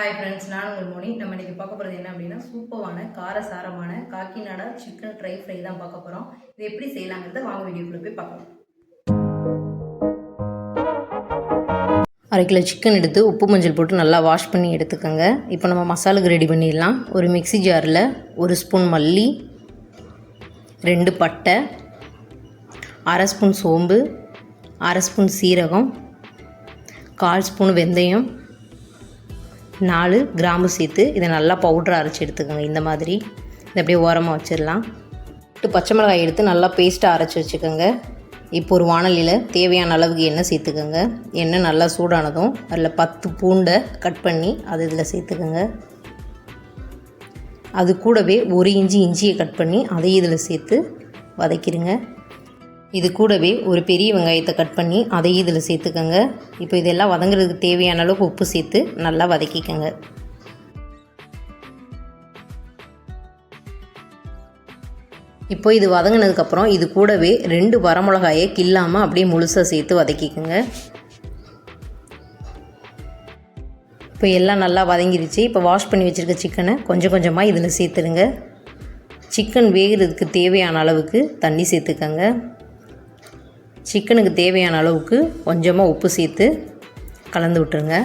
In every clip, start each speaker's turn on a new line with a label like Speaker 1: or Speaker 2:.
Speaker 1: Hi friends நான் உங்கள் மோனி. நம்ம இன்றைக்கி பார்க்க போகிறது என்ன அப்படின்னா சூப்பரான காரசாரமான காக்கிநாடா சிக்கன் ட்ரை ஃப்ரை தான் பார்க்க போகிறோம் இது எப்படி செய்யலாங்கிறத வாங்க வீடியோக்குள்ளே போய் பார்க்கலாம்
Speaker 2: அரை கிலோ சிக்கன் எடுத்து உப்பு மஞ்சள் போட்டு நல்லா வாஷ் பண்ணி எடுத்துக்கோங்க. இப்போ நம்ம மசாலுக்கு ரெடி பண்ணிடலாம். ஒரு மிக்ஸி ஜாரில் ஒரு ஸ்பூன் மல்லி ரெண்டு பட்டை அரை ஸ்பூன் சோம்பு அரை ஸ்பூன் சீரகம் கால் ஸ்பூன் வெந்தயம் நாலு கிராம்பு சேர்த்து இதை நல்லா பவுட்ரு அரைச்சி எடுத்துக்கோங்க. இந்த மாதிரி. இதை அப்படியே ஓரமாக வச்சிடலாம். எட்டு பச்சை மிளகாய் எடுத்து நல்லா பேஸ்ட்டாக அரைச்சி வச்சுக்கோங்க. இப்போ ஒரு வானலியில் தேவையான அளவுக்கு எண்ணெய் சேர்த்துக்கோங்க. எண்ணெய் நல்லா சூடானதும் அதில் பத்து பூண்டை கட் பண்ணி அது இதில் சேர்த்துக்கோங்க. அது கூடவே ஒரு இஞ்சி இஞ்சியை கட் பண்ணி அதையும் இதில் சேர்த்து வதக்கிடுங்க. இது கூடவே ஒரு பெரிய வெங்காயத்தை கட் பண்ணி அதையும் இதில் சேர்த்துக்கோங்க. இப்போ இதெல்லாம் வதங்குறதுக்கு தேவையான அளவுக்கு உப்பு சேர்த்து நல்லா வதக்கிக்கோங்க. இப்போ இது வதங்கினதுக்கப்புறம் இது கூடவே ரெண்டு வரமிளகாயை கில்லாமல் அப்படியே முழுசாக சேர்த்து வதக்கிக்கோங்க. இப்போ எல்லாம் நல்லா வதங்கிருச்சு. இப்போ வாஷ் பண்ணி வச்சுருக்க சிக்கனை கொஞ்சம் கொஞ்சமாக இதில் சேர்த்துடுங்க. சிக்கன் வேகிறதுக்கு தேவையான அளவுக்கு தண்ணி சேர்த்துக்கோங்க. சிக்கனுக்கு தேவையான அளவுக்கு கொஞ்சமாக உப்பு சேர்த்து கலந்து விட்டுருங்க.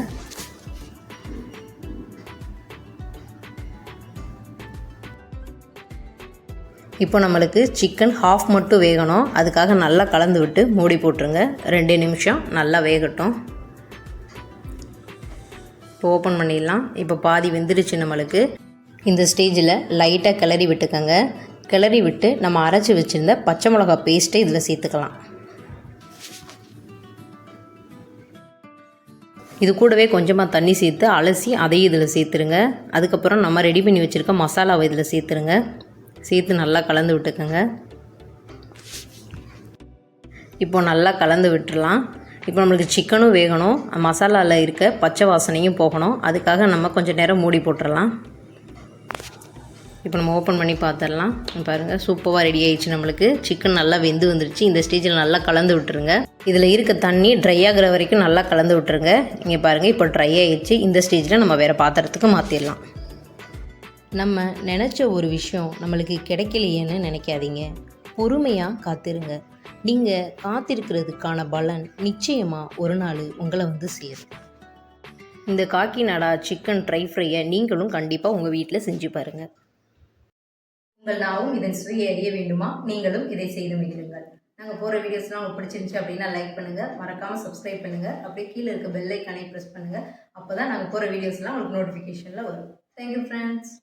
Speaker 2: இப்போ நம்மளுக்கு சிக்கன் ஹாஃப் மட்டும் வேகணும். அதுக்காக நல்லா கலந்து விட்டு மூடி போட்டுருங்க. ரெண்டு நிமிஷம் நல்லா வேகட்டும். இப்போ ஓப்பன் பண்ணிடலாம். இப்போ பாதி வெந்துருச்சு நம்மளுக்கு. இந்த ஸ்டேஜில் லைட்டாக கிளறி விட்டுக்கோங்க. கிளறி விட்டு நம்ம அரைச்சி வச்சுருந்த பச்சை மிளகா பேஸ்ட்டை இதில் சேர்த்துக்கலாம். இது கூடவே கொஞ்சமாக தண்ணி சேர்த்து அலசி அதையும் இதில் சேர்த்துருங்க. அதுக்கப்புறம் நம்ம ரெடி பண்ணி வச்சுருக்க மசாலாவை இதில் சேர்த்துருங்க. சேர்த்து நல்லா கலந்து விட்டுக்கோங்க. இப்போ நல்லா கலந்து விட்டுறலாம். இப்போ நம்மளுக்கு சிக்கனும் வேகணும். மசாலாவில் இருக்க பச்சை வாசனையும் போகணும். அதுக்காக நம்ம கொஞ்சம் நேரம் மூடி போட்டுடலாம் இப்போ நம்ம ஓப்பன் பண்ணி பார்த்துடலாம். பாருங்கள் சூப்பராக ரெடி ஆயிடுச்சு நம்மளுக்கு. சிக்கன் நல்லா வெந்து வந்துருச்சு. இந்த ஸ்டேஜில் நல்லா கலந்து விட்டுருங்க. இதில் இருக்க தண்ணி ட்ரை ஆகிற வரைக்கும் நல்லா கலந்து விட்டுருங்க. இங்கே பாருங்கள் இப்போ ட்ரை ஆயிடுச்சு. இந்த ஸ்டேஜில் நம்ம வேறு பாத்திரத்துக்கு மாற்றிடலாம் நம்ம நினச்ச ஒரு விஷயம் நம்மளுக்கு கிடைக்கலையேன்னு நினைக்காதீங்க. பொறுமையாக காத்திருங்க. நீங்கள் காத்திருக்கிறதுக்கான பலன் நிச்சயமாக ஒரு நாள் உங்களை வந்து சேரும். இந்த காக்கிநாடா சிக்கன் ட்ரை ஃப்ரையை நீங்களும் கண்டிப்பாக உங்கள் வீட்டில் செஞ்சு பாருங்கள்
Speaker 1: உங்கள் நாவும் இதன் சுவையை அறிய வேண்டுமா? நீங்களும் இதை செய்து மகிழுங்கள். நாங்கள் போகிற வீடியோஸ்லாம் உங்களுக்கு பிடிச்சிருந்துச்சு அப்படின்னா லைக் பண்ணுங்கள் மறக்காமல் சப்ஸ்கிரைப் பண்ணுங்கள் அப்படியே கீழே இருக்க பெல் ஐக்கானை ப்ரெஸ் பண்ணுங்கள் அப்போ தான் நாங்கள் போகிற வீடியோஸ்லாம் உங்களுக்கு நோட்டிஃபிகேஷனில் வரும். Thank you friends